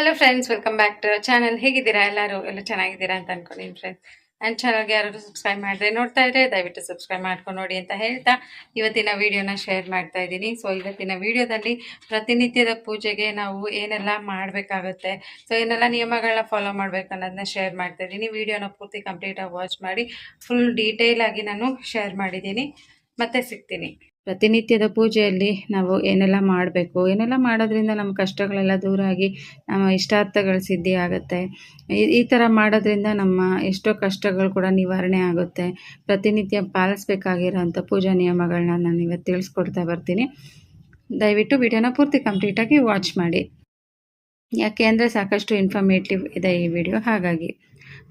Hello friends welcome back to channel ಹೇಗಿದ್ದೀರಾ? ಎಲ್ಲರೂ ಎಲ್ಲ ಚೆನ್ನಾಗಿದ್ದೀರಾ ಅಂತ ಅನ್ಕೊಂಡಿದ್ದೀನಿ ಫ್ರೆಂಡ್ಸ್ ನನ್ನ ಚಾನಲ್ಗೆ ಯಾರಾದರೂ ಸಬ್ಸ್ಕ್ರೈಬ್ ಮಾಡಿದ್ರೆ ನೋಡ್ತಾ ಇದ್ರೆ ದಯವಿಟ್ಟು ಸಬ್ಸ್ಕ್ರೈಬ್ ಮಾಡ್ಕೊಂಡು ನೋಡಿ ಅಂತ ಹೇಳ್ತಾ ಇವತ್ತಿನ ವಿಡಿಯೋನ ಶೇರ್ ಮಾಡ್ತಾ ಇದ್ದೀನಿ. ಸೊ ಇವತ್ತಿನ ವಿಡಿಯೋದಲ್ಲಿ ಪ್ರತಿನಿತ್ಯದ ಪೂಜೆಗೆ ನಾವು ಏನೆಲ್ಲ ಮಾಡಬೇಕಾಗುತ್ತೆ? ಸೊ ಏನೆಲ್ಲ ನಿಯಮಗಳನ್ನ ಫಾಲೋ ಮಾಡಬೇಕು ಅನ್ನೋದನ್ನ ಶೇರ್ ಮಾಡ್ತಾ ಇದ್ದೀನಿ. ವಿಡಿಯೋನ ಪೂರ್ತಿ ಕಂಪ್ಲೀಟಾಗಿ ವಾಚ್ ಮಾಡಿ ಫುಲ್ ಡೀಟೇಲ್ ಆಗಿ ನಾನು ಶೇರ್ ಮಾಡಿದ್ದೀನಿ. ಮತ್ತೆ ಸಿಗ್ತೀನಿ. ಪ್ರತಿನಿತ್ಯದ ಪೂಜೆಯಲ್ಲಿ ನಾವು ಏನೆಲ್ಲ ಮಾಡಬೇಕು? ಏನೆಲ್ಲ ಮಾಡೋದ್ರಿಂದ ನಮ್ಮ ಕಷ್ಟಗಳೆಲ್ಲ ದೂರ ಆಗಿ ನಮ್ಮ ಇಷ್ಟಾರ್ಥಗಳು ಸಿದ್ಧಿ ಆಗುತ್ತೆ. ಈ ಥರ ಮಾಡೋದ್ರಿಂದ ನಮ್ಮ ಎಷ್ಟೋ ಕಷ್ಟಗಳು ಕೂಡ ನಿವಾರಣೆ ಆಗುತ್ತೆ. ಪ್ರತಿನಿತ್ಯ ಪಾಲಿಸ್ಬೇಕಾಗಿರೋಂಥ ಪೂಜಾ ನಿಯಮಗಳನ್ನ ನಾನು ಇವತ್ತು ತಿಳಿಸ್ಕೊಡ್ತಾ ಬರ್ತೀನಿ. ದಯವಿಟ್ಟು ವಿಡಿಯೋನ ಪೂರ್ತಿ ಕಂಪ್ಲೀಟಾಗಿ ವಾಚ್ ಮಾಡಿ. ಯಾಕೆ ಅಂದರೆ ಸಾಕಷ್ಟು ಇನ್ಫಾರ್ಮೇಟಿವ್ ಇದೆ ಈ ವಿಡಿಯೋ. ಹಾಗಾಗಿ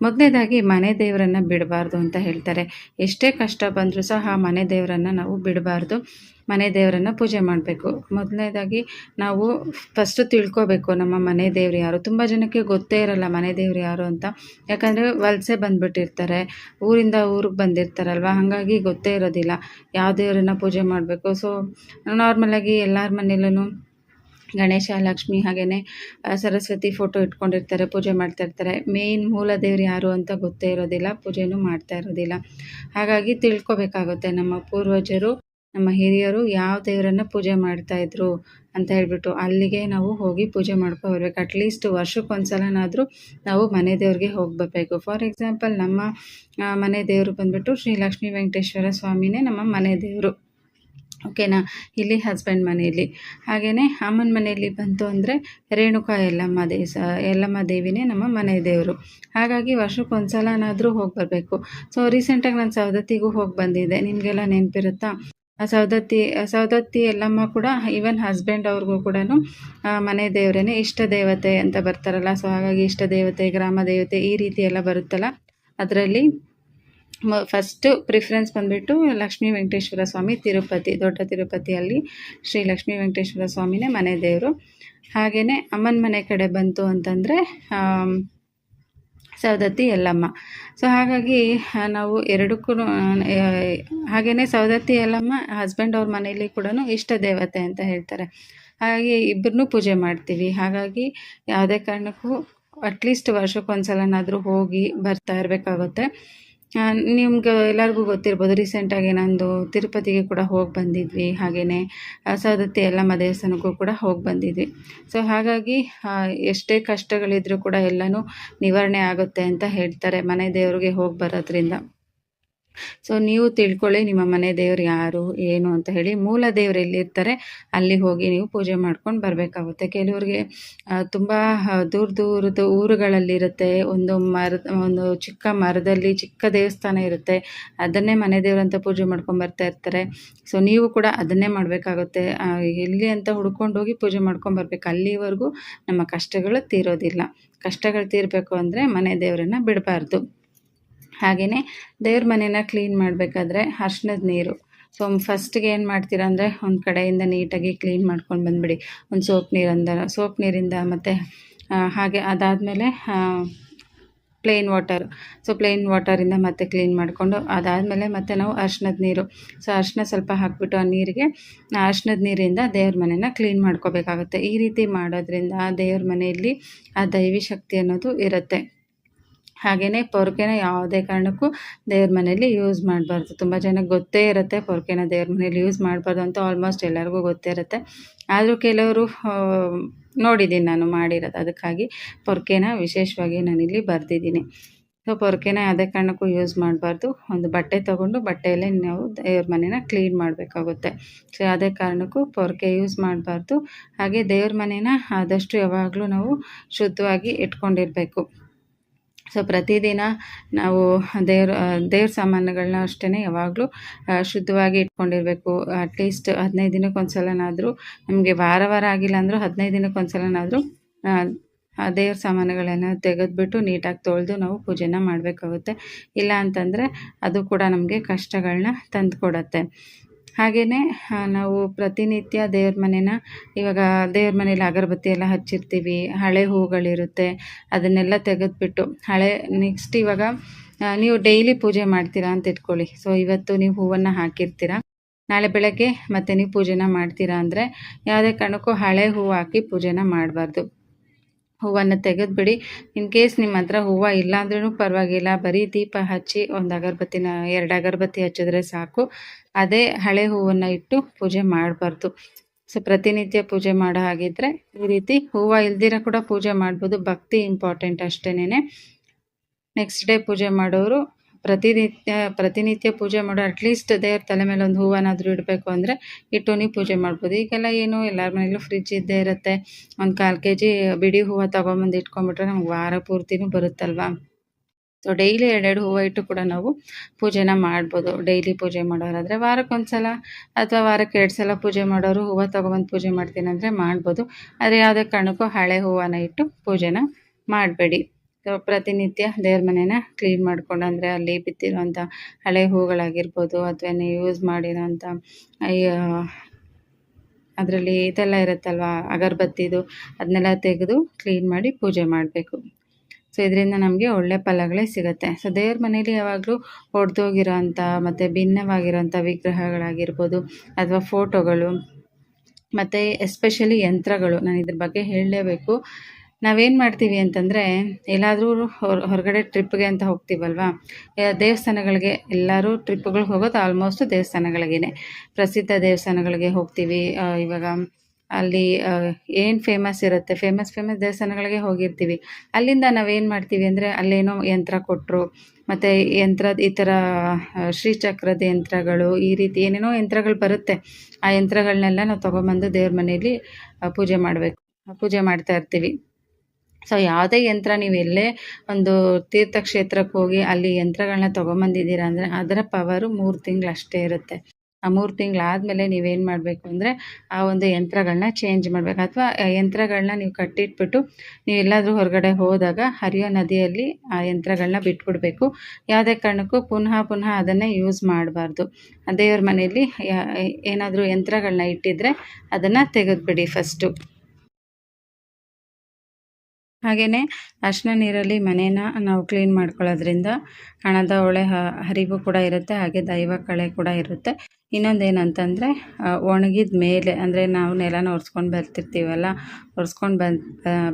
ಮೊದಲನೇದಾಗಿ ಮನೆ ದೇವರನ್ನು ಬಿಡಬಾರ್ದು ಅಂತ ಹೇಳ್ತಾರೆ. ಎಷ್ಟೇ ಕಷ್ಟ ಬಂದರೂ ಸಹ ಮನೆ ದೇವರನ್ನು ನಾವು ಬಿಡಬಾರ್ದು. ಮನೆ ದೇವರನ್ನು ಪೂಜೆ ಮಾಡಬೇಕು. ಮೊದಲನೇದಾಗಿ ನಾವು ಫಸ್ಟು ತಿಳ್ಕೊಬೇಕು ನಮ್ಮ ಮನೆ ದೇವ್ರು ಯಾರು. ತುಂಬ ಜನಕ್ಕೆ ಗೊತ್ತೇ ಇರಲ್ಲ ಮನೆ ದೇವ್ರು ಯಾರು ಅಂತ. ಯಾಕಂದರೆ ವಲಸೆ ಬಂದುಬಿಟ್ಟಿರ್ತಾರೆ. ಊರಿಂದ ಊರಿಗೆ ಬಂದಿರ್ತಾರಲ್ವ? ಹಾಗಾಗಿ ಗೊತ್ತೇ ಇರೋದಿಲ್ಲ. ಯಾವ ದೇವರನ್ನ ಪೂಜೆ ಮಾಡಬೇಕು? ಸೊ ನಾರ್ಮಲಾಗಿ ಎಲ್ಲರ ಮನೇಲೂ ಗಣೇಶ, ಲಕ್ಷ್ಮಿ ಹಾಗೆಯೇ ಸರಸ್ವತಿ ಫೋಟೋ ಇಟ್ಕೊಂಡಿರ್ತಾರೆ, ಪೂಜೆ ಮಾಡ್ತಾ ಇರ್ತಾರೆ. ಮೇನ್ ಮೂಲ ದೇವ್ರು ಯಾರು ಅಂತ ಗೊತ್ತೇ ಇರೋದಿಲ್ಲ, ಪೂಜೆನು ಮಾಡ್ತಾ ಇರೋದಿಲ್ಲ. ಹಾಗಾಗಿ ತಿಳ್ಕೊಬೇಕಾಗುತ್ತೆ ನಮ್ಮ ಪೂರ್ವಜರು, ನಮ್ಮ ಹಿರಿಯರು ಯಾವ ದೇವರನ್ನು ಪೂಜೆ ಮಾಡ್ತಾ ಇದ್ರು ಅಂತ ಹೇಳ್ಬಿಟ್ಟು, ಅಲ್ಲಿಗೆ ನಾವು ಹೋಗಿ ಪೂಜೆ ಮಾಡ್ಕೊ ಬರ್ಬೇಕು. ಅಟ್ಲೀಸ್ಟ್ ವರ್ಷಕ್ಕೊಂದ್ಸಲನಾದರೂ ನಾವು ಮನೆ ದೇವ್ರಿಗೆ ಹೋಗಿ ಬರಬೇಕು ಫಾರ್ ಎಕ್ಸಾಂಪಲ್ ನಮ್ಮ ಮನೆ ದೇವರು ಬಂದ್ಬಿಟ್ಟು ಶ್ರೀ ಲಕ್ಷ್ಮೀ ವೆಂಕಟೇಶ್ವರ ಸ್ವಾಮಿನೇ ನಮ್ಮ ಮನೆ ದೇವರು. ಓಕೆನಾ? ಇಲ್ಲಿ ಹಸ್ಬೆಂಡ್ ಮನೆಯಲ್ಲಿ. ಹಾಗೆಯೇ ಅಮ್ಮನ ಮನೆಯಲ್ಲಿ ಬಂತು ಅಂದರೆ ರೇಣುಕಾ ಯಲ್ಲಮ್ಮ ದೇಸ ಯಲ್ಲಮ್ಮ ದೇವಿನೇ ನಮ್ಮ ಮನೆ ದೇವರು. ಹಾಗಾಗಿ ವರ್ಷಕ್ಕೆ ಒಂದು ಸಲನಾದರೂ ಹೋಗಿ ಬರಬೇಕು. ಸೊ ರೀಸೆಂಟಾಗಿ ನಾನು ಸವದತ್ತಿಗೂ ಹೋಗಿ ಬಂದಿದ್ದೆ. ನಿಮಗೆಲ್ಲ ನೆನಪಿರುತ್ತಾ? ಸವದತ್ತಿ ಸವದತ್ತಿ ಎಲ್ಲಮ್ಮ ಕೂಡ ಈವನ್ ಹಸ್ಬೆಂಡ್ ಅವ್ರಿಗೂ ಕೂಡ ಮನೆ ದೇವರೇನೆ ಇಷ್ಟ ದೇವತೆ ಅಂತ ಬರ್ತಾರಲ್ಲ. ಸೊ ಹಾಗಾಗಿ ಇಷ್ಟ ದೇವತೆ, ಗ್ರಾಮ ದೇವತೆ ಈ ರೀತಿ ಎಲ್ಲ ಬರುತ್ತಲ್ಲ. ಅದರಲ್ಲಿ ಫಸ್ಟು ಪ್ರಿಫರೆನ್ಸ್ ಬಂದುಬಿಟ್ಟು ಲಕ್ಷ್ಮೀ ವೆಂಕಟೇಶ್ವರ ಸ್ವಾಮಿ ತಿರುಪತಿ, ದೊಡ್ಡ ತಿರುಪತಿಯಲ್ಲಿ ಶ್ರೀ ಲಕ್ಷ್ಮೀ ವೆಂಕಟೇಶ್ವರ ಸ್ವಾಮಿನೇ ಮನೆ ದೇವರು. ಹಾಗೆಯೇ ಅಮ್ಮನ ಮನೆ ಕಡೆ ಬಂತು ಅಂತಂದರೆ ಸವದತ್ತಿ ಯಲ್ಲಮ್ಮ. ಸೊ ಹಾಗಾಗಿ ನಾವು ಎರಡಕ್ಕೂ ಹಾಗೆಯೇ ಸವದತ್ತಿ ಯಲ್ಲಮ್ಮ ಹಸ್ಬೆಂಡ್ ಅವ್ರ ಮನೆಯಲ್ಲಿ ಕೂಡ ಇಷ್ಟ ದೇವತೆ ಅಂತ ಹೇಳ್ತಾರೆ. ಹಾಗಾಗಿ ಇಬ್ಬರನ್ನೂ ಪೂಜೆ ಮಾಡ್ತೀವಿ. ಹಾಗಾಗಿ ಯಾವುದೇ ಕಾರಣಕ್ಕೂ ಅಟ್ಲೀಸ್ಟ್ ವರ್ಷಕ್ಕೊಂದ್ಸಲನಾದರೂ ಹೋಗಿ ಬರ್ತಾ ಇರಬೇಕಾಗುತ್ತೆ. ನಿಮ್ಗೆ ಎಲ್ಲರಿಗೂ ಗೊತ್ತಿರ್ಬೋದು ರೀಸೆಂಟಾಗಿ ನಂದು ತಿರುಪತಿಗೆ ಕೂಡ ಹೋಗಿ ಬಂದಿದ್ವಿ ಹಾಗೆಯೇ ಸವದತ್ತಿ ಎಲ್ಲಮ್ಮ ದೇವಸ್ಥಾನಕ್ಕೂ ಕೂಡ ಹೋಗಿ ಬಂದಿದ್ವಿ. ಸೊ ಹಾಗಾಗಿ ಎಷ್ಟೇ ಕಷ್ಟಗಳಿದ್ರೂ ಕೂಡ ಎಲ್ಲನೂ ನಿವಾರಣೆ ಆಗುತ್ತೆ ಅಂತ ಹೇಳ್ತಾರೆ ಮನೆ ದೇವ್ರಿಗೆ ಹೋಗಿ ಬರೋದ್ರಿಂದ. ಸೊ ನೀವು ತಿಳ್ಕೊಳ್ಳಿ, ನಿಮ್ಮ ಮನೆ ದೇವ್ರು ಯಾರು, ಏನು ಅಂತ ಹೇಳಿ. ಮೂಲ ದೇವ್ರು ಎಲ್ಲಿರ್ತಾರೆ, ಅಲ್ಲಿ ಹೋಗಿ ನೀವು ಪೂಜೆ ಮಾಡ್ಕೊಂಡು ಬರಬೇಕಾಗುತ್ತೆ. ಕೆಲವ್ರಿಗೆ ತುಂಬ ದೂರ ದೂರದ ಊರುಗಳಲ್ಲಿರುತ್ತೆ. ಒಂದು ಮರದ ಒಂದು ಚಿಕ್ಕ ಮರದಲ್ಲಿ ಚಿಕ್ಕ ದೇವಸ್ಥಾನ ಇರುತ್ತೆ. ಅದನ್ನೇ ಮನೆ ದೇವ್ರಂತ ಪೂಜೆ ಮಾಡ್ಕೊಂಡು ಬರ್ತಾ ಇರ್ತಾರೆ. ಸೊ ನೀವು ಕೂಡ ಅದನ್ನೇ ಮಾಡಬೇಕಾಗುತ್ತೆ. ಎಲ್ಲಿ ಅಂತ ಹುಡ್ಕೊಂಡು ಹೋಗಿ ಪೂಜೆ ಮಾಡ್ಕೊಂಡು ಬರ್ಬೇಕು. ಅಲ್ಲಿವರೆಗೂ ನಮ್ಮ ಕಷ್ಟಗಳು ತೀರೋದಿಲ್ಲ. ಕಷ್ಟಗಳು ತೀರಬೇಕು ಅಂದರೆ ಮನೆ ದೇವರನ್ನು ಬಿಡಬಾರ್ದು. ಹಾಗೆಯೇ ದೇವ್ರ ಮನೇನ ಕ್ಲೀನ್ ಮಾಡಬೇಕಾದ್ರೆ ಅರ್ಶಿನದ ನೀರು. ಸೊ ಫಸ್ಟ್ಗೆ ಏನು ಮಾಡ್ತೀರಾ ಅಂದರೆ ಒಂದು ಕಡೆಯಿಂದ ನೀಟಾಗಿ ಕ್ಲೀನ್ ಮಾಡ್ಕೊಂಡು ಬಂದುಬಿಡಿ. ಒಂದು ಸೋಪ್ ನೀರಿಂದ ಸೋಪ್ ನೀರಿಂದ ಮತ್ತು ಹಾಗೆ ಅದಾದಮೇಲೆ ಪ್ಲೇನ್ ವಾಟರ್ ಸೊ ಪ್ಲೇನ್ ವಾಟರಿಂದ ಮತ್ತೆ ಕ್ಲೀನ್ ಮಾಡಿಕೊಂಡು ಅದಾದಮೇಲೆ ಮತ್ತೆ ನಾವು ಅರ್ಶಿನದ ನೀರು. ಸೊ ಅರ್ಶಿನ ಸ್ವಲ್ಪ ಹಾಕ್ಬಿಟ್ಟು ಆ ನೀರಿಗೆ ಅರ್ಶಿನದ ನೀರಿಂದ ದೇವ್ರ ಮನೆನ ಕ್ಲೀನ್ ಮಾಡ್ಕೋಬೇಕಾಗುತ್ತೆ. ಈ ರೀತಿ ಮಾಡೋದ್ರಿಂದ ಆ ದೇವ್ರ ಮನೆಯಲ್ಲಿ ಆ ದೈವಿ ಶಕ್ತಿ ಅನ್ನೋದು ಇರುತ್ತೆ. ಹಾಗೆಯೇ ಪೊರ್ಕೆನ ಯಾವುದೇ ಕಾರಣಕ್ಕೂ ದೇವ್ರ ಮನೇಲಿ ಯೂಸ್ ಮಾಡಬಾರ್ದು. ತುಂಬ ಜನಕ್ಕೆ ಗೊತ್ತೇ ಇರುತ್ತೆ ಪೊರ್ಕೆನ ದೇವ್ರ ಮನೇಲಿ ಯೂಸ್ ಮಾಡಬಾರ್ದು ಅಂತ ಆಲ್ಮೋಸ್ಟ್ ಎಲ್ಲರಿಗೂ ಗೊತ್ತೇ ಇರುತ್ತೆ. ಆದರೂ ಕೆಲವರು ನೋಡಿದ್ದೀನಿ ನಾನು ಮಾಡಿರೋದು. ಅದಕ್ಕಾಗಿ ಪೊರ್ಕೆನ ವಿಶೇಷವಾಗಿ ನಾನಿಲ್ಲಿ ಬರೆದಿದ್ದೀನಿ ಸೊ ಪೊರ್ಕೆನ ಯಾವುದೇ ಕಾರಣಕ್ಕೂ ಯೂಸ್ ಮಾಡಬಾರ್ದು. ಒಂದು ಬಟ್ಟೆ ತೊಗೊಂಡು ಬಟ್ಟೆಯಲ್ಲೇ ನಾವು ದೇವ್ರ ಮನೇನ ಕ್ಲೀನ್ ಮಾಡಬೇಕಾಗುತ್ತೆ. ಸೊ ಯಾವುದೇ ಕಾರಣಕ್ಕೂ ಪೊರ್ಕೆ ಯೂಸ್ ಮಾಡಬಾರ್ದು. ಹಾಗೆ ದೇವ್ರ ಮನೇನ ಆದಷ್ಟು ಯಾವಾಗಲೂ ನಾವು ಶುದ್ಧವಾಗಿ ಇಟ್ಕೊಂಡಿರಬೇಕು. ಸೊ ಪ್ರತಿದಿನ ನಾವು ದೇವ್ರ ದೇವ್ರ ಸಾಮಾನುಗಳನ್ನ ಅಷ್ಟೇ ಯಾವಾಗಲೂ ಶುದ್ಧವಾಗಿ ಇಟ್ಕೊಂಡಿರಬೇಕು. ಅಟ್ಲೀಸ್ಟ್ ಹದಿನೈದು ದಿನಕ್ಕೆ ಸಲನಾದರೂ ನಮಗೆ ವಾರ ವಾರ ಆಗಿಲ್ಲ ಅಂದರೂ ಹದಿನೈದು ದಿನಕ್ಕೆ ಸಲನಾದರೂ ಆ ದೇವ್ರ ಸಾಮಾನುಗಳನ್ನು ತೆಗೆದುಬಿಟ್ಟು ನೀಟಾಗಿ ತೊಳೆದು ನಾವು ಪೂಜೆನ ಮಾಡಬೇಕಾಗುತ್ತೆ. ಇಲ್ಲ ಅಂತಂದರೆ ಅದು ಕೂಡ ನಮಗೆ ಕಷ್ಟಗಳನ್ನ ತಂದುಕೊಡತ್ತೆ. ಹಾಗೆಯೇ ನಾವು ಪ್ರತಿನಿತ್ಯ ದೇವ್ರ ಮನೇನ, ಇವಾಗ ದೇವ್ರ ಮನೇಲಿ ಅಗರಬತ್ತಿ ಎಲ್ಲ ಹಚ್ಚಿರ್ತೀವಿ, ಹಳೆ ಹೂಗಳಿರುತ್ತೆ, ಅದನ್ನೆಲ್ಲ ತೆಗೆದುಬಿಟ್ಟು, ಹಳೆ ನೆಕ್ಸ್ಟ್ ಇವಾಗ ನೀವು ಡೈಲಿ ಪೂಜೆ ಮಾಡ್ತೀರಾ ಅಂತ ಇಟ್ಕೊಳ್ಳಿ. ಸೊ ಇವತ್ತು ನೀವು ಹೂವನ್ನು ಹಾಕಿರ್ತೀರಾ. ನಾಳೆ ಬೆಳಗ್ಗೆ ಮತ್ತೆ ನೀವು ಪೂಜೆನ ಮಾಡ್ತೀರಾ ಅಂದರೆ, ಯಾವುದೇ ಕಾರಣಕ್ಕೂ ಹಳೆ ಹೂವು ಹಾಕಿ ಪೂಜೆನ ಮಾಡಬಾರ್ದು. ಹೂವನ್ನು ತೆಗೆದುಬಿಡಿ. ಇನ್ ಕೇಸ್ ನಿಮ್ಮ ಹತ್ರ ಹೂವು ಇಲ್ಲ ಅಂದ್ರೂ ಪರವಾಗಿಲ್ಲ. ಬರೀ ದೀಪ ಹಚ್ಚಿ ಒಂದು ಅಗರಬತ್ತಿನ, ಎರಡು ಅಗರಬತ್ತಿ ಹಚ್ಚಿದ್ರೆ ಸಾಕು. ಅದೇ ಹಳೆ ಹೂವನ್ನು ಇಟ್ಟು ಪೂಜೆ ಮಾಡಬಾರ್ದು. ಸೊ, ಪ್ರತಿನಿತ್ಯ ಪೂಜೆ ಮಾಡೋ ಹಾಗಿದ್ರೆ ಈ ರೀತಿ ಹೂವು ಇಲ್ದಿರ ಕೂಡ ಪೂಜೆ ಮಾಡ್ಬೋದು. ಭಕ್ತಿ ಇಂಪಾರ್ಟೆಂಟ್ ಅಷ್ಟೇನೆ ನೆಕ್ಸ್ಟ್ ಡೇ ಪೂಜೆ ಮಾಡೋರು ಪ್ರತಿನಿತ್ಯ ಪ್ರತಿನಿತ್ಯ ಪೂಜೆ ಮಾಡೋ ಅಟ್ಲೀಸ್ಟ್ ದೇವ್ರ ತಲೆ ಮೇಲೆ ಒಂದು ಹೂವನಾದರೂ ಇಡಬೇಕು ಅಂದರೆ ಇಟ್ಟು ನೀವು ಪೂಜೆ ಮಾಡ್ಬೋದು. ಈಗೆಲ್ಲ ಏನು ಎಲ್ಲರ ಮನೇಲೂ ಫ್ರಿಜ್ ಇದ್ದೇ ಇರುತ್ತೆ. ಒಂದು ಕಾಲು ಕೆ ಜಿ ಬಿಡಿ ಹೂವು ತೊಗೊಂಬಂದು ಇಟ್ಕೊಂಡ್ಬಿಟ್ರೆ ನಮ್ಗೆ ವಾರ ಪೂರ್ತಿನೂ ಬರುತ್ತಲ್ವಾ? ಸೊ ಡೈಲಿ ಎರಡೆರಡು ಹೂವು ಇಟ್ಟು ಕೂಡ ನಾವು ಪೂಜೆನ ಮಾಡ್ಬೋದು. ಡೈಲಿ ಪೂಜೆ ಮಾಡೋರಾದರೆ ವಾರಕ್ಕೆ ಸಲ ಅಥವಾ ವಾರಕ್ಕೆ ಎರಡು ಸಲ ಪೂಜೆ ಮಾಡೋರು ಹೂವು ತೊಗೊಬಂದು ಪೂಜೆ ಮಾಡ್ತೀನಿ ಅಂದರೆ ಮಾಡ್ಬೋದು. ಆದರೆ ಯಾವುದೇ ಕಾರಣಕ್ಕೂ ಹಳೆ ಹೂವನ್ನ ಇಟ್ಟು ಪೂಜೆನ ಮಾಡಬೇಡಿ. ಪ್ರತಿನಿತ್ಯ ದೇವ್ರ ಮನೇನ ಕ್ಲೀನ್ ಮಾಡ್ಕೊಂಡು ಅಂದರೆ ಅಲ್ಲಿ ಬಿತ್ತಿರುವಂತ ಹಳೆ ಹೂಗಳಾಗಿರ್ಬೋದು ಅಥವಾ ನೀವು ಯೂಸ್ ಮಾಡಿರೋಂಥ ಅದರಲ್ಲಿ ಇದೆಲ್ಲ ಇರುತ್ತಲ್ವ, ಅಗರಬತ್ತಿದು ಅದನ್ನೆಲ್ಲ ತೆಗೆದು ಕ್ಲೀನ್ ಮಾಡಿ ಪೂಜೆ ಮಾಡಬೇಕು. ಸೊ ಇದರಿಂದ ನಮಗೆ ಒಳ್ಳೆ ಫಲಗಳೇ ಸಿಗುತ್ತೆ. ಸೊ ದೇವ್ರ ಮನೇಲಿ ಯಾವಾಗಲೂ ಒಡೆದೋಗಿರೋ ಅಂಥ ಮತ್ತು ಭಿನ್ನವಾಗಿರೋಂಥ ವಿಗ್ರಹಗಳಾಗಿರ್ಬೋದು ಅಥವಾ ಫೋಟೋಗಳು ಮತ್ತು ಎಸ್ಪೆಷಲಿ ಯಂತ್ರಗಳು, ನಾನು ಇದ್ರ ಬಗ್ಗೆ ಹೇಳಲೇಬೇಕು. ನಾವೇನು ಮಾಡ್ತೀವಿ ಅಂತಂದರೆ, ಎಲ್ಲಾದರೂ ಹೊರ, ಹೊರಗಡೆ ಟ್ರಿಪ್ಗೆ ಅಂತ ಹೋಗ್ತೀವಲ್ವಾ? ದೇವಸ್ಥಾನಗಳಿಗೆ ಎಲ್ಲರೂ ಟ್ರಿಪ್ಗಳಿಗೆ ಹೋಗೋದು ಆಲ್ಮೋಸ್ಟ್ ದೇವಸ್ಥಾನಗಳಿಗೇ ಪ್ರಸಿದ್ಧ ದೇವಸ್ಥಾನಗಳಿಗೆ ಹೋಗ್ತೀವಿ. ಇವಾಗ ಅಲ್ಲಿ ಏನು ಫೇಮಸ್ ಇರುತ್ತೆ? ಫೇಮಸ್ ಫೇಮಸ್ ದೇವಸ್ಥಾನಗಳಿಗೆ ಹೋಗಿರ್ತೀವಿ. ಅಲ್ಲಿಂದ ನಾವೇನು ಮಾಡ್ತೀವಿ ಅಂದರೆ, ಅಲ್ಲೇನೋ ಯಂತ್ರ ಕೊಟ್ಟರು ಮತ್ತು ಯಂತ್ರದ ಈ ಥರ ಶ್ರೀಚಕ್ರದ ಯಂತ್ರಗಳು, ಈ ರೀತಿ ಏನೇನೋ ಯಂತ್ರಗಳು ಬರುತ್ತೆ. ಆ ಯಂತ್ರಗಳನ್ನೆಲ್ಲ ನಾವು ತೊಗೊಂಬಂದು ದೇವ್ರ ಮನೆಯಲ್ಲಿ ಪೂಜೆ ಮಾಡಬೇಕು. ಪೂಜೆ ಮಾಡ್ತಾ ಇರ್ತೀವಿ. ಸೊ ಯಾವುದೇ ಯಂತ್ರ ನೀವು ಎಲ್ಲೇ ಒಂದು ತೀರ್ಥಕ್ಷೇತ್ರಕ್ಕೆ ಹೋಗಿ ಅಲ್ಲಿ ಯಂತ್ರಗಳನ್ನ ತೊಗೊಂಬಂದಿದ್ದೀರಾ ಅಂದರೆ ಅದರ ಪವರು ಮೂರು ತಿಂಗಳು ಅಷ್ಟೇ ಇರುತ್ತೆ. ಆ ಮೂರು ತಿಂಗಳಾದಮೇಲೆ ನೀವೇನು ಮಾಡಬೇಕು ಅಂದರೆ ಆ ಒಂದು ಯಂತ್ರಗಳನ್ನ ಚೇಂಜ್ ಮಾಡಬೇಕು. ಅಥವಾ ಯಂತ್ರಗಳನ್ನ ನೀವು ಕಟ್ಟಿಟ್ಬಿಟ್ಟು ನೀವು ಎಲ್ಲಾದರೂ ಹೊರಗಡೆ ಹೋದಾಗ ಹರಿಯೋ ನದಿಯಲ್ಲಿ ಆ ಯಂತ್ರಗಳನ್ನ ಬಿಟ್ಬಿಡಬೇಕು. ಯಾವುದೇ ಕಾರಣಕ್ಕೂ ಪುನಃ ಪುನಃ ಅದನ್ನೇ ಯೂಸ್ ಮಾಡಬಾರ್ದು. ದೇವ್ರ ಮನೆಯಲ್ಲಿ ಏನಾದರೂ ಯಂತ್ರಗಳನ್ನ ಇಟ್ಟಿದ್ರೆ ಅದನ್ನು ತೆಗೆದುಬಿಡಿ ಫಸ್ಟು ಹಾಗೆಯೇ ಅರಿಶಿನ ನೀರಲ್ಲಿ ಮನೇನ ನಾವು ಕ್ಲೀನ್ ಮಾಡ್ಕೊಳ್ಳೋದ್ರಿಂದ ಹಣದ ಹೊಳೆ ಹರಿವು ಕೂಡ ಇರುತ್ತೆ, ಹಾಗೆ ದೈವ ಕಳೆ ಕೂಡ ಇರುತ್ತೆ. ಇನ್ನೊಂದೇನಂತಂದರೆ ಒಣಗಿದ ಮೇಲೆ, ಅಂದರೆ ನಾವು ನೆಲನ ಒರೆಸ್ಕೊಂಡು ಬರ್ತಿರ್ತೀವಲ್ಲ, ಒರೆಸ್ಕೊಂಡು ಬಂದು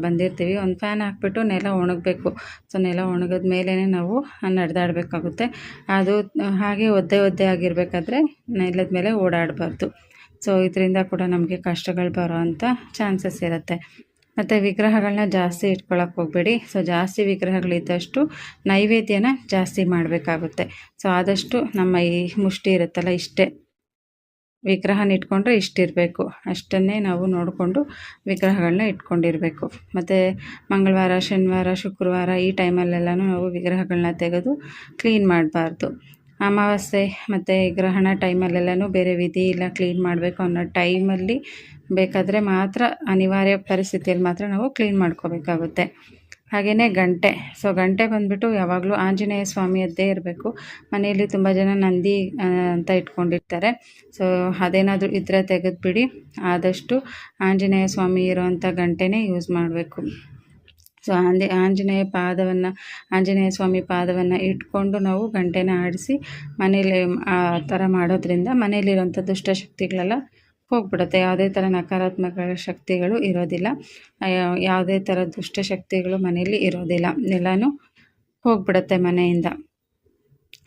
ಬಂದಿರ್ತೀವಿ. ಒಂದು ಫ್ಯಾನ್ ಹಾಕ್ಬಿಟ್ಟು ನೆಲ ಒಣಗಬೇಕು. ಸೊ ನೆಲ ಒಣಗಿದ ಮೇಲೇ ನಾವು ನಡೆದಾಡಬೇಕಾಗುತ್ತೆ. ಅದು, ಹಾಗೆ ಒದ್ದೆ ಒದ್ದೆ ಆಗಿರಬೇಕಾದ್ರೆ ನೆಲದ ಮೇಲೆ ಓಡಾಡಬಾರ್ದು. ಸೊ ಇದರಿಂದ ಕೂಡ ನಮಗೆ ಕಷ್ಟಗಳು ಬರೋ ಅಂಥ ಚಾನ್ಸಸ್ ಇರುತ್ತೆ. ಮತ್ತು ವಿಗ್ರಹಗಳನ್ನ ಜಾಸ್ತಿ ಇಟ್ಕೊಳಕ್ಕೆ ಹೋಗಬೇಡಿ. ಸೊ ಜಾಸ್ತಿ ವಿಗ್ರಹಗಳಿದ್ದಷ್ಟು ನೈವೇದ್ಯನ ಜಾಸ್ತಿ ಮಾಡಬೇಕಾಗುತ್ತೆ. ಸೊ ಆದಷ್ಟು ನಮ್ಮ ಈ ಮುಷ್ಟಿ ಇರುತ್ತಲ್ಲ ಇಷ್ಟೇ. ವಿಗ್ರಹನ ಇಟ್ಕೊಂಡ್ರೆ ಇಷ್ಟಿರಬೇಕು. ಅಷ್ಟನ್ನೇ ನಾವು ನೋಡಿಕೊಂಡು ವಿಗ್ರಹಗಳನ್ನ ಇಟ್ಕೊಂಡಿರಬೇಕು. ಮತ್ತು ಮಂಗಳವಾರ, ಶನಿವಾರ, ಶುಕ್ರವಾರ ಈ ಟೈಮಲ್ಲೆಲ್ಲನೂ ನಾವು ವಿಗ್ರಹಗಳನ್ನ ತೆಗೆದು ಕ್ಲೀನ್ ಮಾಡಬಾರ್ದು. ಅಮಾವಾಸ್ಯೆ ಮತ್ತು ಗ್ರಹಣ ಟೈಮಲ್ಲೆಲ್ಲನೂ ಬೇರೆ ವಿಧಿ ಇಲ್ಲ ಕ್ಲೀನ್ ಮಾಡಬೇಕು ಅನ್ನೋ ಟೈಮಲ್ಲಿ ಬೇಕಾದರೆ ಮಾತ್ರ ಅನಿವಾರ್ಯ ಪರಿಸ್ಥಿತಿಯಲ್ಲಿ ಮಾತ್ರ ನಾವು ಕ್ಲೀನ್ ಮಾಡ್ಕೋಬೇಕಾಗುತ್ತೆ. ಹಾಗೆಯೇ ಗಂಟೆ. ಸೊ ಗಂಟೆ ಬಂದುಬಿಟ್ಟು ಯಾವಾಗಲೂ ಆಂಜನೇಯ ಸ್ವಾಮಿಯದ್ದೇ ಇರಬೇಕು. ಮನೆಯಲ್ಲಿ ತುಂಬ ಜನ ನಂದಿ ಅಂತ ಇಟ್ಕೊಂಡಿರ್ತಾರೆ. ಸೊ ಅದೇನಾದರೂ ಇದ್ದರೆ ತೆಗೆದುಬಿಡಿ. ಆದಷ್ಟು ಆಂಜನೇಯ ಸ್ವಾಮಿ ಇರೋವಂಥ ಗಂಟೆನೇ ಯೂಸ್ ಮಾಡಬೇಕು. ಸೊ ಆಂಜೆ, ಆಂಜನೇಯ ಪಾದವನ್ನು, ಆಂಜನೇಯ ಸ್ವಾಮಿ ಪಾದವನ್ನು ಇಟ್ಕೊಂಡು ನಾವು ಗಂಟೆನ ಆಡಿಸಿ ಮನೇಲಿ, ಆ ಥರ ಮಾಡೋದ್ರಿಂದ ಮನೆಯಲ್ಲಿರುವಂಥ ದುಷ್ಟಶಕ್ತಿಗಳೆಲ್ಲ ಹೋಗ್ಬಿಡುತ್ತೆ. ಯಾವುದೇ ಥರ ನಕಾರಾತ್ಮಕ ಶಕ್ತಿಗಳು ಇರೋದಿಲ್ಲ. ಯಾವುದೇ ಥರ ದುಷ್ಟಶಕ್ತಿಗಳು ಮನೆಯಲ್ಲಿ ಇರೋದಿಲ್ಲ. ಎಲ್ಲನೂ ಹೋಗ್ಬಿಡುತ್ತೆ ಮನೆಯಿಂದ.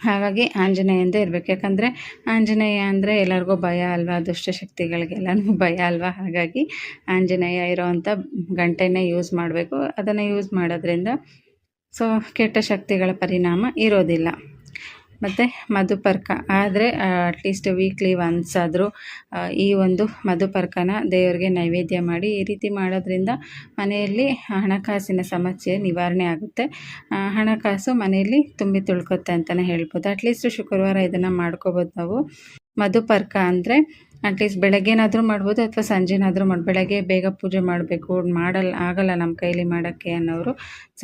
ಹಾಗಾಗಿ ಆಂಜನೇಯಂದೇ ಇರಬೇಕು. ಯಾಕಂದರೆ ಆಂಜನೇಯ ಅಂದರೆ ಎಲ್ಲರಿಗೂ ಭಯ ಅಲ್ವಾ? ದುಷ್ಟಶಕ್ತಿಗಳಿಗೆಲ್ಲನೂ ಭಯ ಅಲ್ವಾ? ಹಾಗಾಗಿ ಆಂಜನೇಯ ಇರೋವಂಥ ಗಂಟೆನೇ ಯೂಸ್ ಮಾಡಬೇಕು. ಅದನ್ನು ಯೂಸ್ ಮಾಡೋದ್ರಿಂದ ಸೊ ಕೆಟ್ಟ ಶಕ್ತಿಗಳ ಪರಿಣಾಮ ಇರೋದಿಲ್ಲ. ಮತ್ತು ಮಧುಪರ್ಕ. ಆದರೆ ಅಟ್ಲೀಸ್ಟ್ ವೀಕ್ಲಿ ಒನ್ಸ್ ಆದರೂ ಈ ಒಂದು ಮಧುಪರ್ಕನ ದೇವರಿಗೆ ನೈವೇದ್ಯ ಮಾಡಿ ಈ ರೀತಿ ಮಾಡೋದ್ರಿಂದ ಮನೆಯಲ್ಲಿ ಹಣಕಾಸಿನ ಸಮಸ್ಯೆ ನಿವಾರಣೆ ಆಗುತ್ತೆ. ಹಣಕಾಸು ಮನೆಯಲ್ಲಿ ತುಂಬಿ ತುಳ್ಕೊತ್ತೆ ಅಂತಲೇ ಹೇಳ್ಬೋದು. ಅಟ್ಲೀಸ್ಟ್ ಶುಕ್ರವಾರ ಇದನ್ನು ಮಾಡ್ಕೋಬೋದು ನಾವು. ಮಧುಪರ್ಕ ಅಂದರೆ ಅಟ್ಲೀಸ್ಟ್ ಬೆಳಗ್ಗೆನಾದರೂ ಮಾಡ್ಬೋದು ಅಥವಾ ಸಂಜೆನಾದರೂ ಮಾಡಿ, ಬೆಳಗ್ಗೆ ಬೇಗ ಪೂಜೆ ಮಾಡಬೇಕು ಮಾಡಲ್ಲ ಆಗಲ್ಲ ನಮ್ಮ ಕೈಲಿ ಮಾಡೋಕ್ಕೆ ಅನ್ನೋರು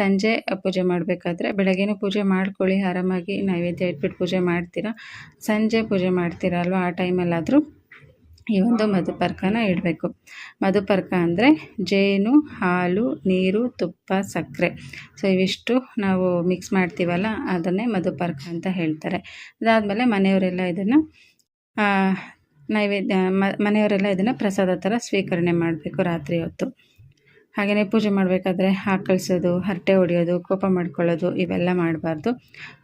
ಸಂಜೆ ಪೂಜೆ ಮಾಡಬೇಕಾದ್ರೆ ಬೆಳಗ್ಗೆನೂ ಪೂಜೆ ಮಾಡ್ಕೊಳ್ಳಿ, ಆರಾಮಾಗಿ ನೈವೇದ್ಯ ಇಟ್ಬಿಟ್ಟು ಪೂಜೆ ಮಾಡ್ತೀರಾ? ಸಂಜೆ ಪೂಜೆ ಮಾಡ್ತೀರಾ ಅಲ್ವಾ? ಆ ಟೈಮಲ್ಲಾದರೂ ಈ ಒಂದು ಮಧುಪರ್ಕನ ಇಡಬೇಕು. ಮಧುಪರ್ಕ ಅಂದರೆ ಜೇನು, ಹಾಲು, ನೀರು, ತುಪ್ಪ, ಸಕ್ಕರೆ. ಸೊ ಇವಿಷ್ಟು ನಾವು ಮಿಕ್ಸ್ ಮಾಡ್ತೀವಲ್ಲ ಅದನ್ನೇ ಮಧುಪರ್ಕ ಅಂತ ಹೇಳ್ತಾರೆ. ಅದಾದಮೇಲೆ ಮನೆಯವರೆಲ್ಲ ಇದನ್ನು ನೈವೇದ್ಯ ಮನೆಯವರೆಲ್ಲ ಇದನ್ನು ಪ್ರಸಾದ ಥರ ಸ್ವೀಕರಣೆ ಮಾಡಬೇಕು ರಾತ್ರಿ ಹೊತ್ತು. ಹಾಗೆಯೇ ಪೂಜೆ ಮಾಡಬೇಕಾದ್ರೆ ಹಾಕಳಿಸೋದು ಹರಟೆ ಹೊಡೆಯೋದು, ಕೋಪ ಮಾಡ್ಕೊಳ್ಳೋದು ಇವೆಲ್ಲ ಮಾಡಬಾರ್ದು.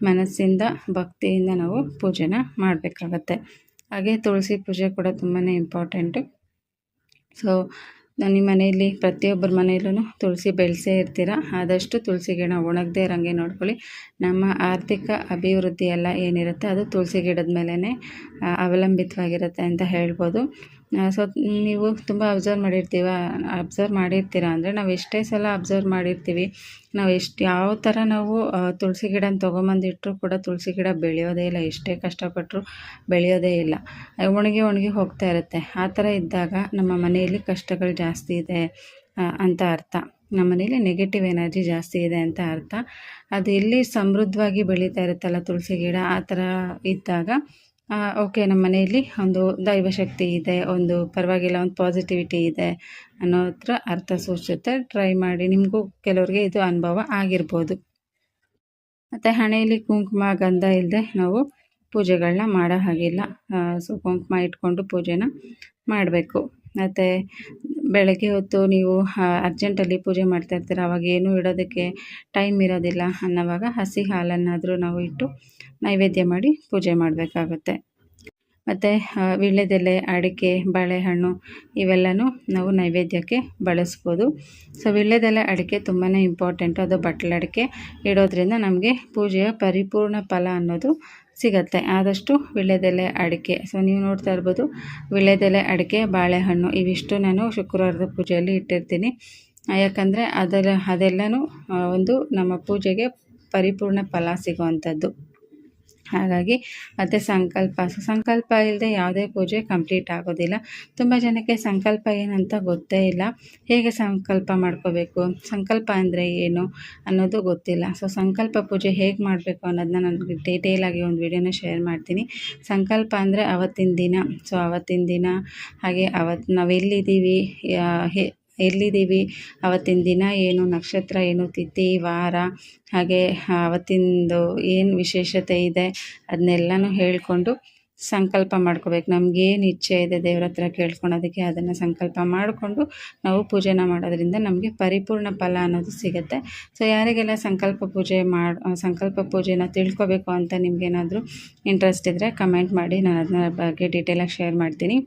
ಮನಸ್ಸಿಂದ, ಭಕ್ತಿಯಿಂದ ನಾವು ಪೂಜೆನ ಮಾಡಬೇಕಾಗತ್ತೆ. ಹಾಗೆ ತುಳಸಿ ಪೂಜೆ ಕೂಡ ತುಂಬಾ ಇಂಪಾರ್ಟೆಂಟು ಸೊ ನಿಮ್ಮ ಮನೆಯಲ್ಲಿ ಪ್ರತಿಯೊಬ್ಬರ ಮನೆಯಲ್ಲೂ ತುಳಸಿ ಬೆಳೆಸೇ ಇರ್ತೀರ? ಆದಷ್ಟು ತುಳಸಿ ಗಿಡ ಒಣಗದೇ ಇರೋಂಗೆ ನೋಡ್ಕೊಳ್ಳಿ. ನಮ್ಮ ಆರ್ಥಿಕ ಅಭಿವೃದ್ಧಿ ಎಲ್ಲ ಏನಿರುತ್ತೆ ಅದು ತುಳಸಿ ಗಿಡದ ಮೇಲೇ ಅವಲಂಬಿತವಾಗಿರುತ್ತೆ ಅಂತ ಹೇಳ್ಬೋದು. ಸೊ ನೀವು ತುಂಬ ಅಬ್ಸರ್ವ್ ಮಾಡಿರ್ತೀವ ಅಬ್ಸರ್ವ್ ಮಾಡಿರ್ತೀರ ಅಂದರೆ ನಾವು ಎಷ್ಟೇ ಸಲ ಅಬ್ಸರ್ವ್ ಮಾಡಿರ್ತೀವಿ, ನಾವು ಎಷ್ಟು, ಯಾವ ಥರ ನಾವು ತುಳಸಿ ಗಿಡನ ತೊಗೊಂಬಂದಿಟ್ಟರು ಕೂಡ ತುಳಸಿ ಗಿಡ ಬೆಳೆಯೋದೇ ಇಲ್ಲ, ಎಷ್ಟೇ ಕಷ್ಟಪಟ್ಟರು ಬೆಳೆಯೋದೇ ಇಲ್ಲ. ಒಣಗಿ ಒಣಗಿ ಹೋಗ್ತಾ ಇರುತ್ತೆ. ಆ ಥರ ಇದ್ದಾಗ ನಮ್ಮ ಮನೆಯಲ್ಲಿ ಕಷ್ಟಗಳು ಜಾಸ್ತಿ ಇದೆ ಅಂತ ಅರ್ಥ. ನಮ್ಮ ಮನೇಲಿ ನೆಗೆಟಿವ್ ಎನರ್ಜಿ ಜಾಸ್ತಿ ಇದೆ ಅಂತ ಅರ್ಥ. ಅದು ಎಲ್ಲಿ ಸಮೃದ್ಧವಾಗಿ ಬೆಳೀತಾ ಇರುತ್ತಲ್ಲ ತುಳಸಿ ಗಿಡ, ಆ ಥರ ಇದ್ದಾಗ ಓಕೆ ನಮ್ಮ ಮನೆಯಲ್ಲಿ ಒಂದು ದೈವಶಕ್ತಿ ಇದೆ, ಒಂದು ಪರವಾಗಿಲ್ಲ, ಒಂದು ಪಾಸಿಟಿವಿಟಿ ಇದೆ ಅನ್ನೋ ಹತ್ರ ಅರ್ಥ ಸೂಚಿಸುತ್ತೆ. ಟ್ರೈ ಮಾಡಿ, ನಿಮಗೂ ಕೆಲವ್ರಿಗೆ ಇದು ಅನುಭವ ಆಗಿರ್ಬೋದು. ಮತ್ತು ಹಣೆಯಲ್ಲಿ ಕುಂಕುಮ, ಗಂಧ ಇಲ್ಲದೆ ನಾವು ಪೂಜೆಗಳನ್ನ ಮಾಡೋ ಹಾಗಿಲ್ಲ. ಸೊ ಕುಂಕುಮ ಇಟ್ಕೊಂಡು ಪೂಜೆನ ಮಾಡಬೇಕು. ಮತ್ತು ಬೆಳಗ್ಗೆ ಹೊತ್ತು ನೀವು ಅರ್ಜೆಂಟಲ್ಲಿ ಪೂಜೆ ಮಾಡ್ತಾ ಇರ್ತೀರ, ಅವಾಗ ಏನೂ ಇಡೋದಕ್ಕೆ ಟೈಮ್ ಇರೋದಿಲ್ಲ ಅನ್ನೋವಾಗ ಹಸಿ ಹಾಲನ್ನಾದರೂ ನಾವು ಇಟ್ಟು ನೈವೇದ್ಯ ಮಾಡಿ ಪೂಜೆ ಮಾಡಬೇಕಾಗುತ್ತೆ. ಮತ್ತು ವೀಳ್ಯದೆಲೆ, ಅಡಿಕೆ, ಬಾಳೆಹಣ್ಣು ಇವೆಲ್ಲನೂ ನಾವು ನೈವೇದ್ಯಕ್ಕೆ ಬಳಸ್ಬೋದು. ಸೊ, ವೀಳ್ಯದೆಲೆ, ಅಡಿಕೆ ತುಂಬಾ ಇಂಪಾರ್ಟೆಂಟು. ಅದು ಬಟ್ಲಡಿಕೆ ಇಡೋದ್ರಿಂದ ನಮಗೆ ಪೂಜೆಯ ಪರಿಪೂರ್ಣ ಫಲ ಅನ್ನೋದು ಸಿಗತ್ತೆ. ಆದಷ್ಟು ವೀಳ್ಯದೆಲೆ ಅಡಿಕೆ. ಸೊ ನೀವು ನೋಡ್ತಾ ಇರ್ಬೋದು ವೀಳ್ಯದೆಲೆ ಅಡಿಕೆ, ಬಾಳೆಹಣ್ಣು ಇವಿಷ್ಟು ನಾನು ಶುಕ್ರವಾರದ ಪೂಜೆಯಲ್ಲಿ ಇಟ್ಟಿರ್ತೀನಿ. ಯಾಕಂದರೆ ಅದರ ಅದೆಲ್ಲನೂ ಒಂದು ನಮ್ಮ ಪೂಜೆಗೆ ಪರಿಪೂರ್ಣ ಫಲ ಸಿಗುವಂಥದ್ದು. ಹಾಗಾಗಿ ಮತ್ತು ಸಂಕಲ್ಪ ಸಂಕಲ್ಪ ಇಲ್ಲದೆ ಯಾವುದೇ ಪೂಜೆ ಕಂಪ್ಲೀಟ್ ಆಗೋದಿಲ್ಲ. ತುಂಬ ಜನಕ್ಕೆ ಸಂಕಲ್ಪ ಏನಂತ ಗೊತ್ತೇ ಇಲ್ಲ. ಹೇಗೆ ಸಂಕಲ್ಪ ಮಾಡ್ಕೋಬೇಕು, ಸಂಕಲ್ಪ ಅಂದರೆ ಏನು ಅನ್ನೋದು ಗೊತ್ತಿಲ್ಲ. ಸೊ ಸಂಕಲ್ಪ ಪೂಜೆ ಹೇಗೆ ಮಾಡಬೇಕು ಅನ್ನೋದನ್ನ ನಾನು ಡೀಟೇಲಾಗಿ ಒಂದು ವಿಡಿಯೋನ ಶೇರ್ ಮಾಡ್ತೀನಿ. ಸಂಕಲ್ಪ ಅಂದರೆ ಅವತ್ತಿನ ದಿನ. ಸೊ ಅವತ್ತಿನ ದಿನ ಹಾಗೆ ಅವತ್ತು ನಾವೆಲ್ಲಿದ್ದೀವಿ ಎಲ್ಲಿದ್ದೀವಿ ಅವತ್ತಿನ ದಿನ ಏನು? ನಕ್ಷತ್ರ ಏನು? ತಿಥಿ, ವಾರ, ಹಾಗೆ ಅವತ್ತಿಂದು ಏನು ವಿಶೇಷತೆ ಇದೆ? ಅದನ್ನೆಲ್ಲನೂ ಹೇಳಿಕೊಂಡು ಸಂಕಲ್ಪ ಮಾಡ್ಕೋಬೇಕು. ನಮಗೇನು ಇಚ್ಛೆ ಇದೆ ದೇವ್ರ ಹತ್ರ ಕೇಳ್ಕೊಳೋದಕ್ಕೆ, ಅದನ್ನು ಸಂಕಲ್ಪ ಮಾಡಿಕೊಂಡು ನಾವು ಪೂಜೆನ ಮಾಡೋದ್ರಿಂದ ನಮಗೆ ಪರಿಪೂರ್ಣ ಫಲ ಅನ್ನೋದು ಸಿಗುತ್ತೆ. ಸೊ ಯಾರಿಗೆಲ್ಲ ಸಂಕಲ್ಪ ಪೂಜೆ ಮಾಡಿ ಸಂಕಲ್ಪ ಪೂಜೆನ ತಿಳ್ಕೊಬೇಕು ಅಂತ ನಿಮಗೇನಾದರೂ ಇಂಟ್ರೆಸ್ಟ್ ಇದ್ದರೆ ಕಮೆಂಟ್ ಮಾಡಿ. ನಾನು ಅದನ್ನ ಬಗ್ಗೆ ಡೀಟೇಲಾಗಿ ಶೇರ್ ಮಾಡ್ತೀನಿ.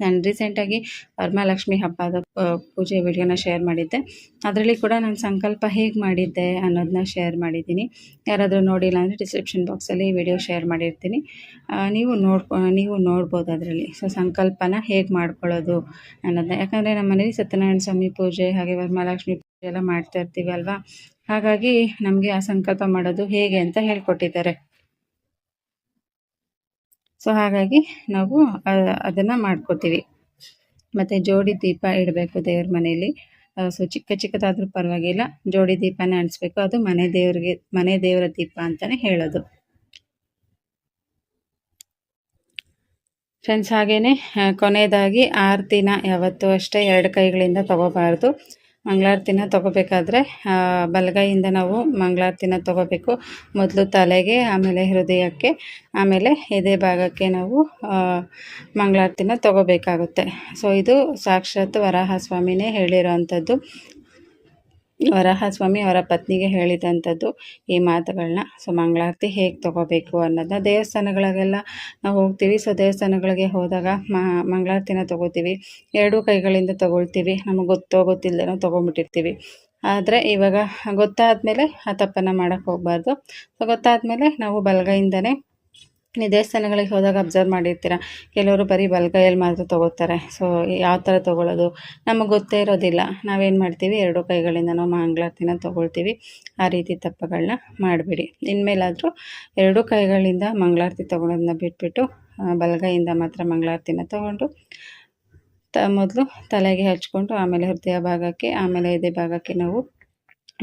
ನಾನು ರೀಸೆಂಟಾಗಿ ವರಮಹಾಲಕ್ಷ್ಮಿ ಹಬ್ಬದ ಪೂಜೆ ವಿಡಿಯೋನ ಶೇರ್ ಮಾಡಿದ್ದೆ. ಅದರಲ್ಲಿ ಕೂಡ ನಾನು ಸಂಕಲ್ಪ ಹೇಗೆ ಮಾಡಿದ್ದೆ ಅನ್ನೋದನ್ನ ಶೇರ್ ಮಾಡಿದ್ದೀನಿ. ಯಾರಾದರೂ ನೋಡಿಲ್ಲ ಅಂದರೆ ಡಿಸ್ಕ್ರಿಪ್ಷನ್ ಬಾಕ್ಸಲ್ಲಿ ವಿಡಿಯೋ ಶೇರ್ ಮಾಡಿರ್ತೀನಿ. ನೀವು ನೋಡ್ಕೊ, ನೀವು ನೋಡ್ಬೋದು ಅದರಲ್ಲಿ. ಸೊ ಸಂಕಲ್ಪನ ಹೇಗೆ ಮಾಡ್ಕೊಳ್ಳೋದು ಅನ್ನೋದನ್ನ ಯಾಕಂದರೆ ನಮ್ಮ ಮನೇಲಿ ಸತ್ಯನಾರಾಯಣ ಸ್ವಾಮಿ ಪೂಜೆ ಹಾಗೆ ವರಮಹಾಲಕ್ಷ್ಮಿ ಪೂಜೆ ಎಲ್ಲ ಮಾಡ್ತಾ ಇರ್ತೀವಿ ಅಲ್ವಾ? ಹಾಗಾಗಿ ನಮಗೆ ಆ ಸಂಕಲ್ಪ ಮಾಡೋದು ಹೇಗೆ ಅಂತ ಹೇಳ್ಕೊಟ್ಟಿದ್ದಾರೆ. ಸೊ ಹಾಗಾಗಿ ನಾವು ಅದನ್ನು ಮಾಡ್ಕೋತೀವಿ. ಮತ್ತು ಜೋಡಿ ದೀಪ ಇಡಬೇಕು ದೇವ್ರ ಮನೆಯಲ್ಲಿ. ಸೊ ಚಿಕ್ಕ ಚಿಕ್ಕದಾದರೂ ಪರವಾಗಿಲ್ಲ. ಜೋಡಿ ದೀಪನೇ ಅಂಟಿಸ್ಬೇಕು ಅದು ಮನೆ ದೇವರಿಗೆ, ಮನೆ ದೇವರ ದೀಪ ಅಂತಲೇ ಹೇಳೋದು. ಫ್ರೆಂಡ್ಸ್ ಹಾಗೆಯೇ ಕೊನೆಯದಾಗಿ ಆರತಿನ ಯಾವತ್ತೂ ಅಷ್ಟೇ ಎರಡು ಕೈಗಳಿಂದ ತಗೋಬಾರ್ದು. ಮಂಗಳಾರತಿನ ತಗೋಬೇಕಾದ್ರೆ ಬಲಗೈಯಿಂದ ನಾವು ಮಂಗಳಾರತಿನ ತಗೋಬೇಕು. ಮೊದಲು ತಲೆಗೆ, ಆಮೇಲೆ ಹೃದಯಕ್ಕೆ, ಆಮೇಲೆ ಎದೆ ಭಾಗಕ್ಕೆ ನಾವು ಮಂಗಳಾರತಿನ ತಗೋಬೇಕಾಗುತ್ತೆ. ಸೊ ಇದು ಸಾಕ್ಷಾತ್ ವರಾಹ ಸ್ವಾಮಿನೇ ಹೇಳಿರೋ ಅಂಥದ್ದು ವರಾಹಸ್ವಾಮಿ ಅವರ ಪತ್ನಿಗೆ ಹೇಳಿದಂಥದ್ದು ಈ ಮಾತುಗಳನ್ನ ಸೊ ಮಂಗಳಾರತಿ ಹೇಗೆ ತೊಗೋಬೇಕು ಅನ್ನೋದನ್ನ ದೇವಸ್ಥಾನಗಳಿಗೆಲ್ಲ ನಾವು ಹೋಗ್ತೀವಿ. ಸೊ, ದೇವಸ್ಥಾನಗಳಿಗೆ ಹೋದಾಗ ಮಂಗಳಾರತಿನ ತೊಗೋತೀವಿ. ಎರಡೂ ಕೈಗಳಿಂದ ತೊಗೊಳ್ತೀವಿ. ನಮಗೆ ಗೊತ್ತೋ ಗೊತ್ತಿಲ್ಲದೇನೋ ತೊಗೊಂಬಿಟ್ಟಿರ್ತೀವಿ ಆದರೆ ಇವಾಗ ಗೊತ್ತಾದಮೇಲೆ ಆ ತಪ್ಪನ್ನು ಮಾಡೋಕ್ಕೆ ಹೋಗಬಾರ್ದು. ಸೊ, ಗೊತ್ತಾದಮೇಲೆ ನಾವು ಬಲಗೈಯಿಂದನೇ ನೀವು ದೇವಸ್ಥಾನಗಳಿಗೆ ಹೋದಾಗ ಅಬ್ಸರ್ವ್ ಮಾಡಿರ್ತೀರ. ಕೆಲವರು ಬರೀ ಬಲ್ಗೈಯಲ್ಲಿ ಮಾತ್ರ ತೊಗೋತಾರೆ. ಸೊ ಯಾವ ಥರ ತೊಗೊಳ್ಳೋದು ನಮಗೆ ಗೊತ್ತೇ ಇರೋದಿಲ್ಲ. ನಾವೇನು ಮಾಡ್ತೀವಿ? ಎರಡು ಕೈಗಳಿಂದ ನಾವು ಮಂಗಳಾರತಿನ ತೊಗೊಳ್ತೀವಿ. ಆ ರೀತಿ ತಪ್ಪುಗಳನ್ನ ಮಾಡಬೇಡಿ. ಇನ್ಮೇಲಾದರೂ ಎರಡು ಕೈಗಳಿಂದ ಮಂಗಳಾರತಿ ತೊಗೊಳೋದನ್ನ ಬಿಟ್ಬಿಟ್ಟು ಬಲಗೈಯಿಂದ ಮಾತ್ರ ಮಂಗಳಾರತಿನ ತೊಗೊಂಡು, ತ, ಮೊದಲು ತಲೆಗೆ ಹಚ್ಕೊಂಡು, ಆಮೇಲೆ ಹೃದಯ ಭಾಗಕ್ಕೆ, ಆಮೇಲೆ ಎದೆ ಭಾಗಕ್ಕೆ ನಾವು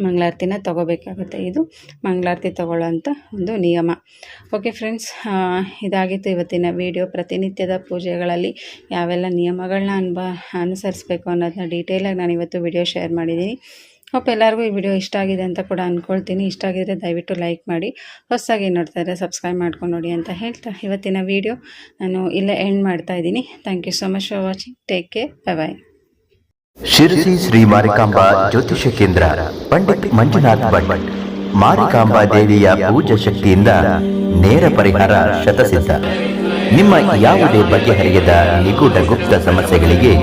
ಮಂಗಳಾರತಿನ ತೊಗೋಬೇಕಾಗುತ್ತೆ. ಇದು ಮಂಗಳಾರತಿ ತೊಗೊಳ್ಳೋಂಥ ಒಂದು ನಿಯಮ. ಓಕೆ ಫ್ರೆಂಡ್ಸ್ ಇದಾಗಿತ್ತು ಇವತ್ತಿನ ವಿಡಿಯೋ ಪ್ರತಿನಿತ್ಯದ ಪೂಜೆಗಳಲ್ಲಿ ಯಾವೆಲ್ಲ ನಿಯಮಗಳನ್ನ ಅನ್ಬ, ಅನುಸರಿಸ್ಬೇಕು ಅನ್ನೋದನ್ನ ಡೀಟೇಲಾಗಿ ನಾನು ಇವತ್ತು ವಿಡಿಯೋ ಶೇರ್ ಮಾಡಿದ್ದೀನಿ. ಹೋಪ್ ಎಲ್ಲರಿಗೂ ಈ ವಿಡಿಯೋ ಇಷ್ಟ ಆಗಿದೆ ಅಂತ ಕೂಡ ಅಂದ್ಕೊಳ್ತೀನಿ ಇಷ್ಟ ಆಗಿದ್ದರೆ ದಯವಿಟ್ಟು ಲೈಕ್ ಮಾಡಿ, ಹೊಸದಾಗಿ ನೋಡ್ತಾ ಇದ್ದರೆ ಸಬ್ಸ್ಕ್ರೈಬ್ ಮಾಡ್ಕೊಂಡು ನೋಡಿ ಅಂತ ಹೇಳ್ತಾ ಇವತ್ತಿನ ವಿಡಿಯೋ ನಾನು ಇಲ್ಲೇ ಎಂಡ್ ಮಾಡ್ತಾ ಇದ್ದೀನಿ. Thank you so much for watching take care bye Sirsi Shri Marikamba ಜ್ಯೋತಿಷ್ಯ ಕೇಂದ್ರ, ಪಂಡಿತ್ ಮಂಜುನಾಥ್ ಭಟ್, ಮಾರಿಕಾಂಬಾ ದೇವಿಯ ಪೂಜಾ ಶಕ್ತಿಯಿಂದ ನೇರ ಪರಿಹಾರ ಶತಸಿದ್ಧ. ನಿಮ್ಮ ಯಾವುದೇ ಬಗೆಹರಿಯದ ನಿಗೂಢ ಗುಪ್ತ ಸಮಸ್ಯೆಗಳಿಗೆ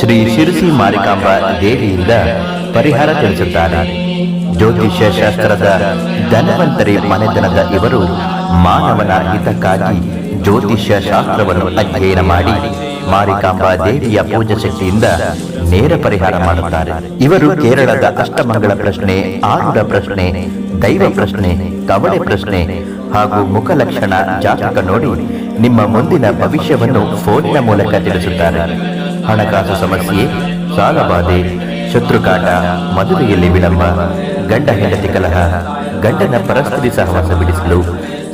ಶ್ರೀ ಶಿರಸಿ ಮಾರಿಕಾಂಬಾ ದೇವಿಯಿಂದ ಪರಿಹಾರ ತಿಳಿಸುತ್ತಾರೆ. ಜ್ಯೋತಿಷ್ಯ ಶಾಸ್ತ್ರದ ಧನವಂತರಿ ಮನೆತನದ ಇವರು ಮಾನವನ ಹಿತಕ್ಕಾಗಿ ಜ್ಯೋತಿಷ್ಯ ಶಾಸ್ತ್ರವನ್ನು ಅಧ್ಯಯನ ಮಾಡಿ ಮಾರಿಕಾಂಬಾ ದೇವಿಯ ಪೂಜಾ ಶಕ್ತಿಯಿಂದ ನೇರ ಪರಿಹಾರ ಮಾಡುತ್ತಾರೆ. ಇವರು ಕೇರಳದ ಅಷ್ಟಮಂಗಳ ಪ್ರಶ್ನೆ, ಆರುಡ ಪ್ರಶ್ನೆ, ದೈವ ಪ್ರಶ್ನೆ ಕವಳೆ ಪ್ರಶ್ನೆ ಹಾಗೂ ಮುಖಲಕ್ಷಣ ಜಾತಕ ನೋಡಿ ನಿಮ್ಮ ಮುಂದಿನ ಭವಿಷ್ಯವನ್ನು ಫೋನಿನ ಮೂಲಕ ತಿಳಿಸುತ್ತಾರೆ. ಹಣಕಾಸು ಸಮಸ್ಯೆ ಸಾಲಬಾಧೆ ಶತ್ರುಕಾಟ, ಮದುವೆಯಲ್ಲಿ ವಿಳಂಬ, ಗಂಡ ಹೆಂಡತಿ ಕಲಹ, ಗಂಡನ ಪರಸ್ಥಿತಿ ಸಹವಾಸ ಬಿಡಿಸಲು